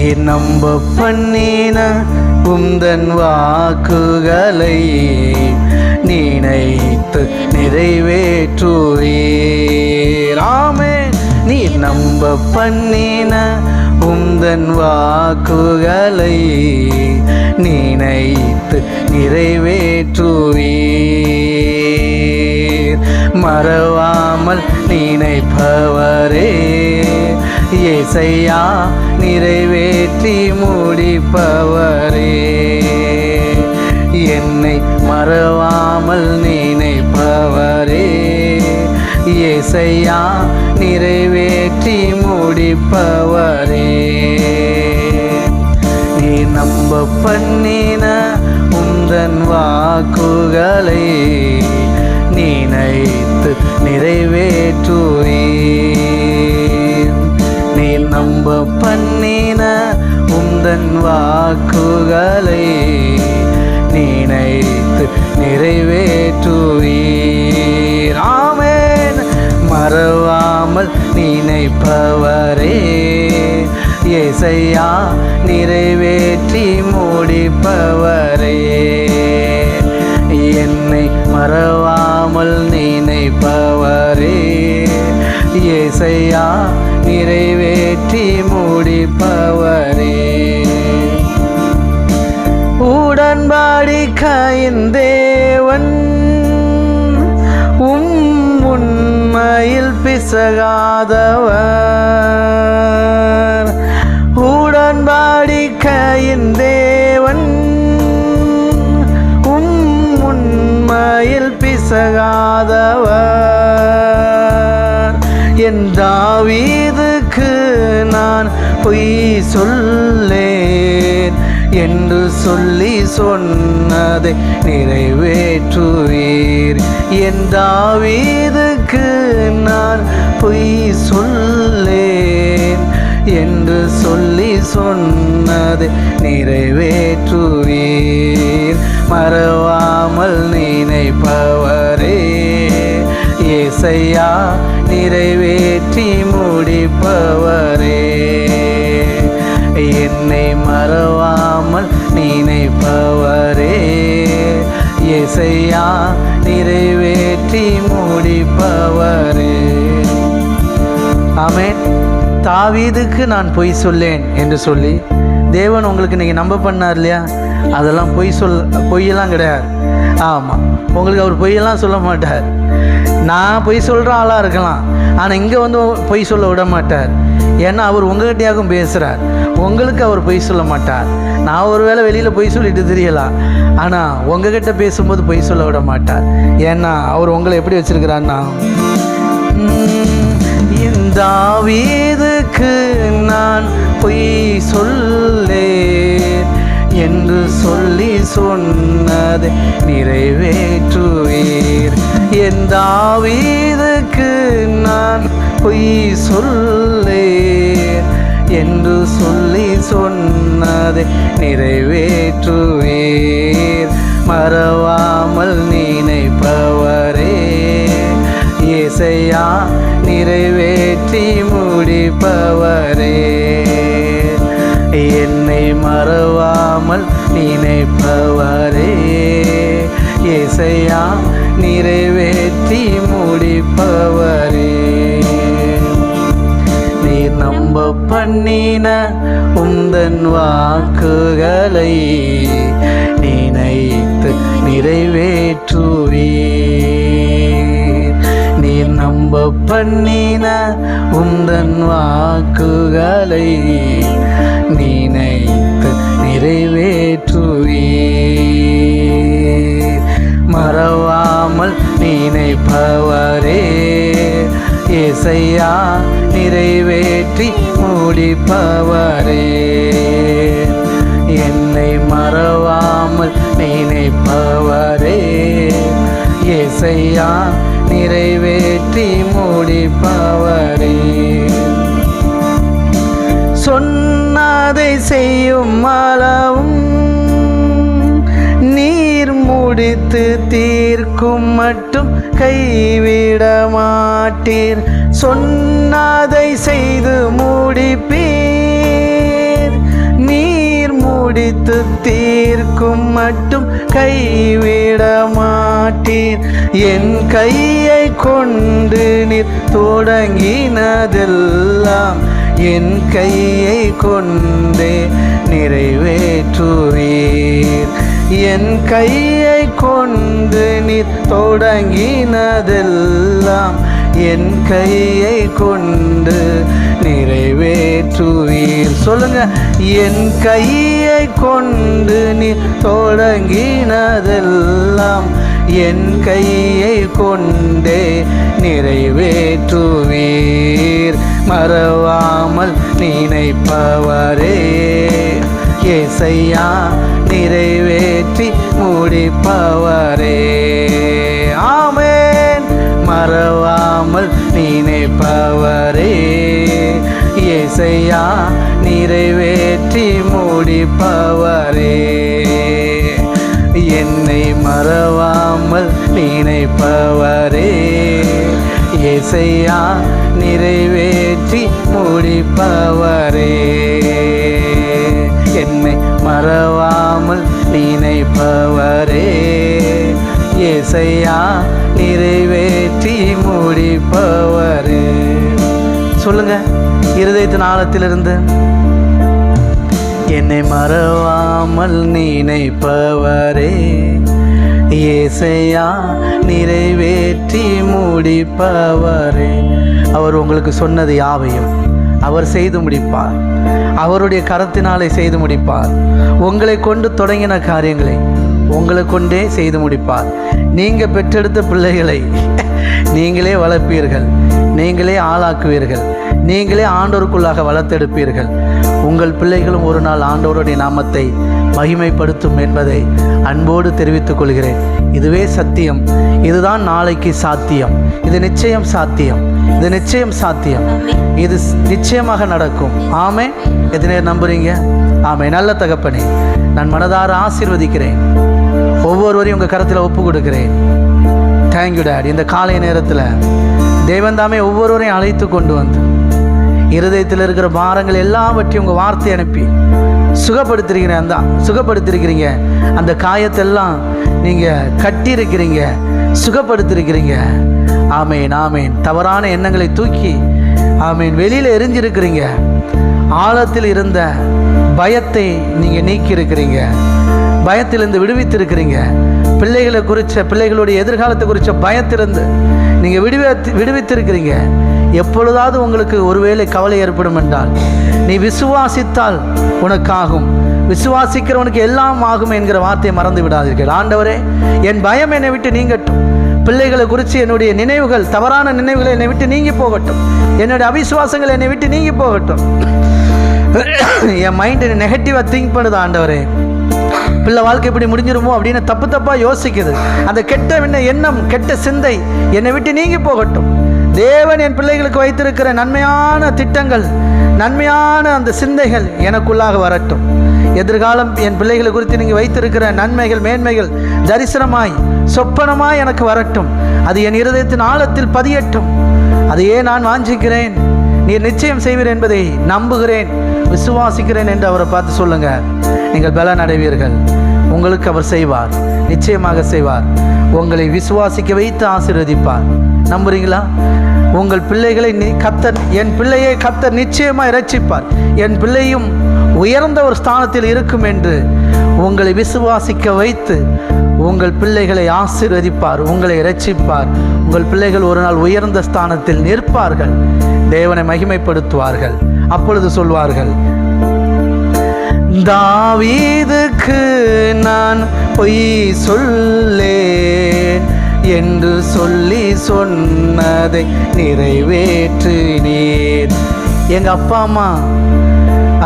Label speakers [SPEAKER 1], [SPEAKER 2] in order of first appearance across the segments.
[SPEAKER 1] நீர் நம்ப பண்ணின உந்தன் வாக்குகளை நினைத்து நிறைவேற்றுவீராமே நீர் நம்ப பண்ணின உந்தன் வாக்குகளை நினைத்து நிறைவேற்றுவீர். மறவாமல் நினைப்பவரே. இசையா நிறைவேற்றி முடிப்பவரே. என்னை மறவாமல் நினைப்பவரே. இசையா நிறைவேற்றி முடிப்பவரே. நீ நம்ப பண்ணின இசையா நிறைவேற்றி முடிப்பவரே என்னை மறவாமல் நினைப்பவரே. இசையா நிறைவேற்றி முடிப்பவரே. உடன்பாடிக்கையின் தேவன் உம் உண்மையில் பிசகாதவன் என்று சொல்லி சொன்னதை நிறைவேற்றுவீர். என் தாவீதுக்கு நான் பொய் சொல்லேன் என்று சொல்லி சொன்னது நிறைவேற்றுவீர். மறவாமல் நினைப்பவரே இசையா நிறைவேற்றி முடிப்பவரே. என்னை மறவா செய்யா நிறைவேற்றி முடிப்பவரே. ஆமென். தாவீதுக்கு நான் பொய் சொல்லேன் என்று சொல்லி தேவன் உங்களுக்கு இன்னைக்கு நம்ப பண்ணார் இல்லையா? அதெல்லாம் பொய் சொல் பொய்யெல்லாம் கிடையாது. ஆமாம் உங்களுக்கு அவர் பொய்யெல்லாம் சொல்ல மாட்டார். நான் பொய் சொல்கிற ஆளாக இருக்கலாம். ஆனால் இங்கே வந்து பொய் சொல்ல விட மாட்டார். ஏன்னா அவர் உங்ககிட்டயாகவும் பேசுகிறார் உங்களுக்கு அவர் பொய் சொல்ல மாட்டார். நான் ஒரு வேளை வெளியில் பொய் சொல்லிட்டு தெரியலாம். ஆனால் உங்ககிட்ட பேசும்போது பொய் சொல்ல விட மாட்டார். ஏன்னா அவர் உங்களை எப்படி வச்சிருக்கிறாருன்னா தாவீதுக்கு நான் பொய் சொல்லே என்று சொல்லி சொன்னதை நிறைவேற்றுவீர். என் தாவீதுக்கு நான் பொய் சொல்ல என்று சொல்லி சொன்னதை நிறைவேற்றுவீர். மறவாமல் நினைப்பவரே ஏசையா நிறைவேற்றி முடிப்பவரே. என்னை மறவாமல் நினைப்பவரே இசையா நிறைவேற்றி முடிப்பவரே. பண்ணின உந்தன் வாக்குகளை நினைத்து நிறைவேற்றுவீர். நீர் நம்ப பண்ணின உந்தன் வாக்குகளை நினைத்து நிறைவேற்றுவீர். மறவாமல் நினைப்பவரே இசையா நிறைவேற்றி முடிப்பவரே. என்னை மறவாமல் நினைப்பவரே. ஏசையா நிறைவேற்றி முடிப்பவரே. சொன்னதை செய்யும் அளவும் நீர் முடித்து தீர்க்கும் மட்டும் கைவிட மாட்டீர் சொன்னதை செய்து முடிப்பீர். நீர் முடித்து தீர்க்கும் மட்டும் கைவிட மாட்டீர் என் கையை கொண்டு நீர் தொடங்கினதெல்லாம் என் கையை கொண்டே நிறைவேற்றுவீர். என் கையை கொண்டு நீ தொடங்கினதெல்லாம் என் கையை கொண்டு நிறைவேற்றுவீர். சொல்லுங்க என் கையை கொண்டு நீ தொடங்கினதெல்லாம் என் கையை கொண்டே நிறைவேற்றுவீர். மறவாமல் நினைப்பவரே. ஏசையா நிறைவேற்றி முடிப்பவரே. ஆமேன். மறவாமல் நினைப்பவரே. ஏசையா நிறைவேற்றி முடிப்பவரே. என்னை மறவாமல் நினைப்பவரே. ஏசையா நிறைவேற்றி முடிப்பவரே. மறவாமல் நினைப்பவரே. ஏசையா நிறைவேற்றி முடிப்பவரே. சொல்லுங்க இருதயத்தின் ஆழத்திலிருந்து என்னை மறவாமல் நினைப்பவரே. ஏசையா நிறைவேற்றி முடிப்பவரே. அவர் உங்களுக்கு சொன்னது யாவையும் அவர் செய்து முடிப்பார். அவருடைய கரத்தினாலே செய்து முடிப்பார். உங்களை கொண்டு தொடங்கின காரியங்களை உங்களை கொண்டே செய்து முடிப்பார். நீங்கள் பெற்றெடுத்த பிள்ளைகளை நீங்களே வளர்ப்பீர்கள். நீங்களே ஆளாக்குவீர்கள். நீங்களே ஆண்டோருக்குள்ளாக வளர்த்தெடுப்பீர்கள். உங்கள் பிள்ளைகளும் ஒரு நாள் ஆண்டோருடைய நாமத்தை மகிமைப்படுத்தும் என்பதை அன்போடு தெரிவித்துக் கொள்கிறேன். இதுவே சத்தியம். இதுதான் நாளைக்கு சாத்தியம். இது நிச்சயம் சாத்தியம். இது நிச்சயம் சாத்தியம். இது நிச்சயமாக நடக்கும். ஆமே எத்தனை பேர் நம்புறீங்க? ஆமே நல்ல தகப்பனே நான் மனதார ஆசீர்வதிக்கிறேன். ஒவ்வொருவரையும் உங்கள் கரத்தில் ஒப்பு கொடுக்கிறேன். தேங்க்யூ டேட் இந்த காலை நேரத்தில் தேவன்தாமே ஒவ்வொருவரையும் அழைத்து கொண்டு வந்து இருதயத்தில் இருக்கிற பாரங்கள் எல்லாவற்றையும் உங்கள் வார்த்தை அனுப்பி சுகப்படுத்திருக்கிறேன் அந்த சுகப்படுத்திருக்கிறீங்க. அந்த காயத்தெல்லாம் நீங்கள் கட்டியிருக்கிறீங்க சுகப்படுத்திருக்கிறீங்க. ஆமேன் ஆமேன். தவறான எண்ணங்களை தூக்கி ஆமீன் வெளியில் எரிஞ்சிருக்கிறீங்க. ஆழத்தில் இருந்த பயத்தை நீங்கள் நீக்கியிருக்கிறீங்க. பயத்திலிருந்து விடுவித்திருக்கிறீங்க. பிள்ளைகளை குறித்த பிள்ளைகளுடைய எதிர்காலத்தை குறித்த பயத்திலிருந்து நீங்கள் விடுவித்து விடுவித்திருக்கிறீங்க. எப்பொழுதாவது உங்களுக்கு ஒருவேளை கவலை ஏற்படும் என்றால் நீ விசுவாசித்தால் உனக்காகும். விசுவாசிக்கிறவனுக்கு எல்லாம் ஆகும் என்கிற வார்த்தையை மறந்து விடாதீர்கள். ஆண்டவரே என் பயம் என்னை விட்டு நீங்கட்டும். பிள்ளைகளை குறித்து என்னுடைய நினைவுகள் தவறான நினைவுகளை என்னை விட்டு நீங்கி போகட்டும். என்னுடைய அவிசுவாசங்கள் என்னை விட்டு நீங்கி போகட்டும். என் மைண்டு நெகட்டிவாக திங்க் பண்ணுது ஆண்டவரே. பிள்ளை வாழ்க்கை இப்படி முடிஞ்சிருமோ அப்படின்னு தப்பு தப்பாக யோசிக்குது. அந்த கெட்ட விண்ண எண்ணம் கெட்ட சிந்தை என்னை விட்டு நீங்கி போகட்டும். தேவன் என் பிள்ளைகளுக்கு வைத்திருக்கிற நன்மையான திட்டங்கள் நன்மையான அந்த சிந்தைகள் எனக்குள்ளாக வரட்டும். எதிர்காலம் என் பிள்ளைகளை குறித்து நீங்கள் வைத்திருக்கிற நன்மைகள் மேன்மைகள் தரிசனமாய் சொப்பனமாய் எனக்கு வரட்டும். அது என் இருதயத்தின் ஆழத்தில் பதியட்டும். அதையே நான் வாஞ்சிக்கிறேன். நீர் நிச்சயம் செய்வீர் என்பதை நம்புகிறேன். விசுவாசிக்கிறேன் என்று அவரை பார்த்து சொல்லுங்க. நீங்கள் பலன் அடைவீர்கள் உங்களுக்கு அவர் செய்வார். நிச்சயமாக செய்வார். உங்களை விசுவாசிக்க வைத்து ஆசீர்வதிப்பார். நம்புறீங்களா? உங்கள் பிள்ளைகளை நீ கத்தர் என் பிள்ளையை கத்தர் நிச்சயமாக இரட்சிப்பார். என் பிள்ளையும் உயர்ந்த ஒரு ஸ்தானத்தில் இருக்கும் என்று உங்களை விசுவாசிக்க வைத்து உங்கள் பிள்ளைகளை ஆசீர்வதிப்பார் உங்களை இரட்சிப்பார். உங்கள் பிள்ளைகள் ஒரு நாள் உயர்ந்த ஸ்தானத்தில் நிற்பார்கள் தேவனை மகிமைப்படுத்துவார்கள். அப்பொழுது சொல்வார்கள் தாவீதுக்கு நான் பொய் சொல்லே என்று சொல்லி சொன்னதை நிறைவேற்றினீர் எங்கள் அப்பா அம்மா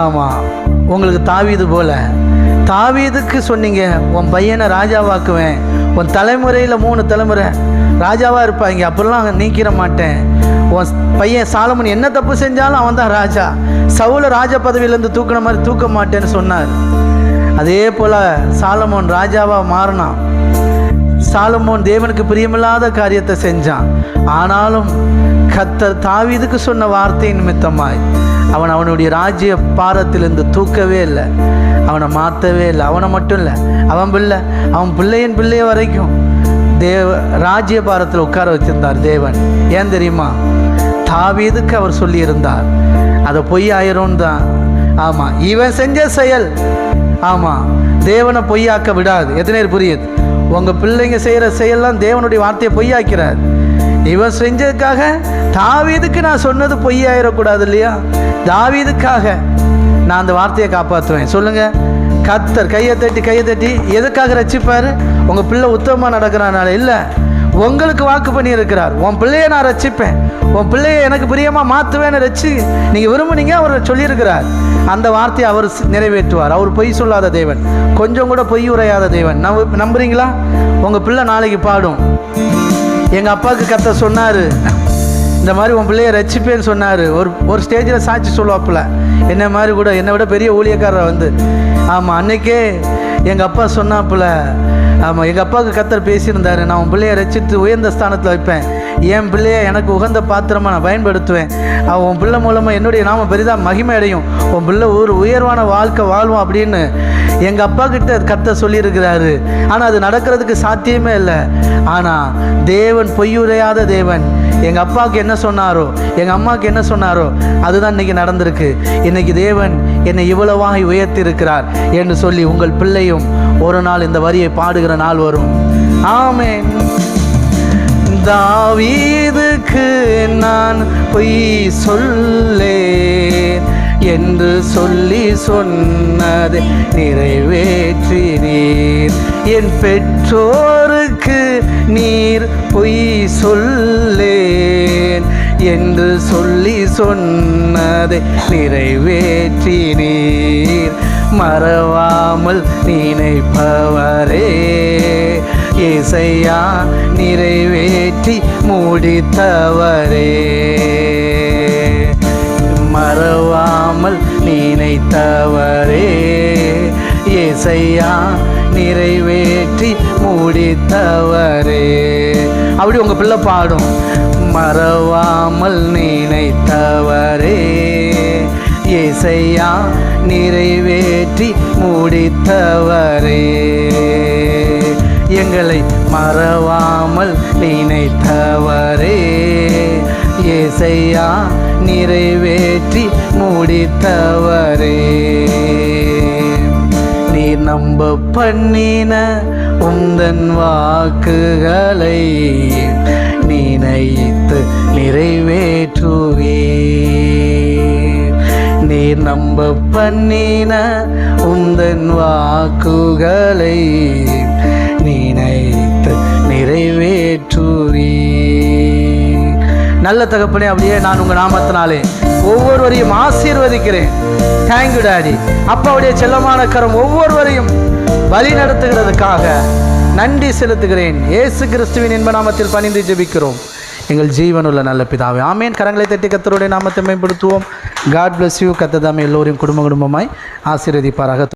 [SPEAKER 1] ஆமாம் உங்களுக்கு தாவீது போல. தாவீதுக்கு சொன்னீங்க உன் பையனை ராஜாவாக்குவேன். உன் தலைமுறையில் மூணு தலைமுறை ராஜாவாக இருப்பாங்க. அப்படிலாம் நீக்கிற மாட்டேன். உன் பையன் சாலமன் என்ன தப்பு செஞ்சாலும் அவன் தான் ராஜா. சவுல ராஜ பதவியிலேருந்து தூக்கின மாதிரி தூக்க மாட்டேன்னு சொன்னார். அதே போல் சாலமோன் ராஜாவாக மாறினான். சாலமோன் தேவனுக்கு பிரியமில்லாத காரியத்தை செஞ்சான். ஆனாலும் கத்தர் தாவீதுக்கு சொன்ன வார்த்தை நிமித்தமாய் அவன் அவனுடைய ராஜ்ய பாரத்திலிருந்து தூக்கவே இல்லை. அவனை மாற்றவே இல்லை. அவனை மட்டும் இல்லை. அவன் பிள்ளை அவன் பிள்ளையின் பிள்ளைய வரைக்கும் தேவ ராஜ்யபாரத்தில் உட்கார வச்சிருந்தார் தேவன். ஏன் தெரியுமா? தாவீதுக்கு அவர் சொல்லியிருந்தார். அதை பொய் ஆயிரும் தான். ஆமாம் இவன் செஞ்ச செயல். ஆமாம் தேவனை பொய்யாக்க விடாது. எத்தனை பேர் புரியுது? உங்கள் பிள்ளைங்க செய்கிற செயல்லாம் தேவனுடைய வார்த்தையை பொய்யாக்கிறார். இவன் செஞ்சதுக்காக தாவீதுக்கு நான் சொன்னது பொய்யாயிடக்கூடாது இல்லையா? தாவீதுக்காக நான் அந்த வார்த்தையை காப்பாற்றுவேன். சொல்லுங்கள் கத்தர் கையை தட்டி கையை தட்டி எதுக்காக ரசிப்பார் உங்கள் பிள்ளை உத்தமமாக நடக்கிறனால. இல்லை உங்களுக்கு வாக்கு பண்ணி இருக்கிறார். உன் பிள்ளையை நான் ரசிப்பேன் உன் பிள்ளையை எனக்கு பிரியமாக மாற்றுவேன்னு ரசி நீங்கள் விரும்புனீங்க அவர் சொல்லியிருக்கிறார். அந்த வார்த்தையை அவர் நிறைவேற்றுவார். அவர் பொய் சொல்லாத தேவன். கொஞ்சம் கூட பொய் உரையாத தேவன். நம்ப நம்புறீங்களா? உங்கள் பிள்ளை நாளைக்கு பாடும். எங்கள் அப்பாவுக்கு கத்த சொன்னார். இந்த மாதிரி உன் பிள்ளைய ரசிப்பேன்னு சொன்னார். ஒரு ஒரு ஸ்டேஜில் சாட்சி சொல்லுவாப்புல. என்ன மாதிரி கூட என்னை விட பெரிய ஊழியக்காரர் வந்து. ஆமாம் அன்னைக்கே எங்கள் அப்பா சொன்னாப்புல. ஆமாம் எங்கள் அப்பாவுக்கு கத்தர் பேசியிருந்தார். நான் உன் பிள்ளைய ரசித்து உயர்ந்த ஸ்தானத்தில் வைப்பேன். என் பிள்ளைய எனக்கு உகந்த பாத்திரமாக நான் பயன்படுத்துவேன். அவன் உன் பிள்ளை மூலமாக என்னுடைய நாம பெரிதாக மகிமை அடையும் உன் பிள்ளை ஒரு உயர்வான வாழ்க்கை வாழ்வோம் அப்படின்னு எங்கள் அப்பா கிட்ட கத்த சொல்லியிருக்கிறாரு. ஆனால் அது நடக்கிறதுக்கு சாத்தியமே இல்லை. ஆனால் தேவன் பொய்யுரையாத தேவன். எங்கள் அப்பாவுக்கு என்ன சொன்னாரோ எங்கள் அம்மாவுக்கு என்ன சொன்னாரோ அதுதான் இன்னைக்கு நடந்திருக்கு. இன்னைக்கு தேவன் என்னை இவ்வளவாக உயர்த்தியிருக்கிறார் என்று சொல்லி உங்கள் பிள்ளையும் ஒரு நாள் இந்த வரியை பாடுகிற நாள் வரும். ஆமே தாவீதுக்கு நான் பொய் சொல்லேன் என்று சொல்லி சொன்னதை நிறைவேற்றினீர். என் பெற்றோருக்கு நீர் பொய் சொல்லேன் என்று சொல்லி சொன்னதை நிறைவேற்றினீர். மறவாமல் நினைப்பவரே இசையா நிறைவேற்றி முடித்தவரே. மறவாமல் நினைத்தவரே. இசையா நிறைவேற்றி முடித்தவரே. அப்படி உங்க பிள்ளை பாடும். மறவாமல் நினைத்தவரே. இசையா நிறைவேற்றி முடித்தவரே. எங்களை மறவாமல் நினைத்தவரே. இசையா நிறைவேற்றி முடித்தவரே. நீ நம்ப பண்ணின உந்தன் வாக்குகளை நினைத்து நிறைவேற்றுவே நீ நம்ப பண்ணின உந்தன் வாக்குகளை நினைத்து நிறைவேற்றுவீர். நல்ல தகப்பனே அப்படியே நான் உங்கள் நாமத்தினாலே ஒவ்வொருவரையும் ஆசீர்வதிக்கிறேன். தேங்க்யூ டாடி அப்பாவுடைய செல்லமான கரம் ஒவ்வொருவரையும் வழி நடத்துகிறதுக்காக நன்றி செலுத்துகிறேன். ஏசு கிறிஸ்துவின் இன்ப நாமத்தில் பணிந்து ஜெபிக்கிறோம். எங்கள் ஜீவனுள்ள நல்ல பிதாவே ஆமேன். கரங்களை தட்டி கத்தருடைய நாமத்தை மேம்படுத்துவோம். காட் பிளஸ் யூ கத்ததாமே எல்லோரையும் குடும்ப குடும்பமாய் ஆசீர்வதிப்பாராக.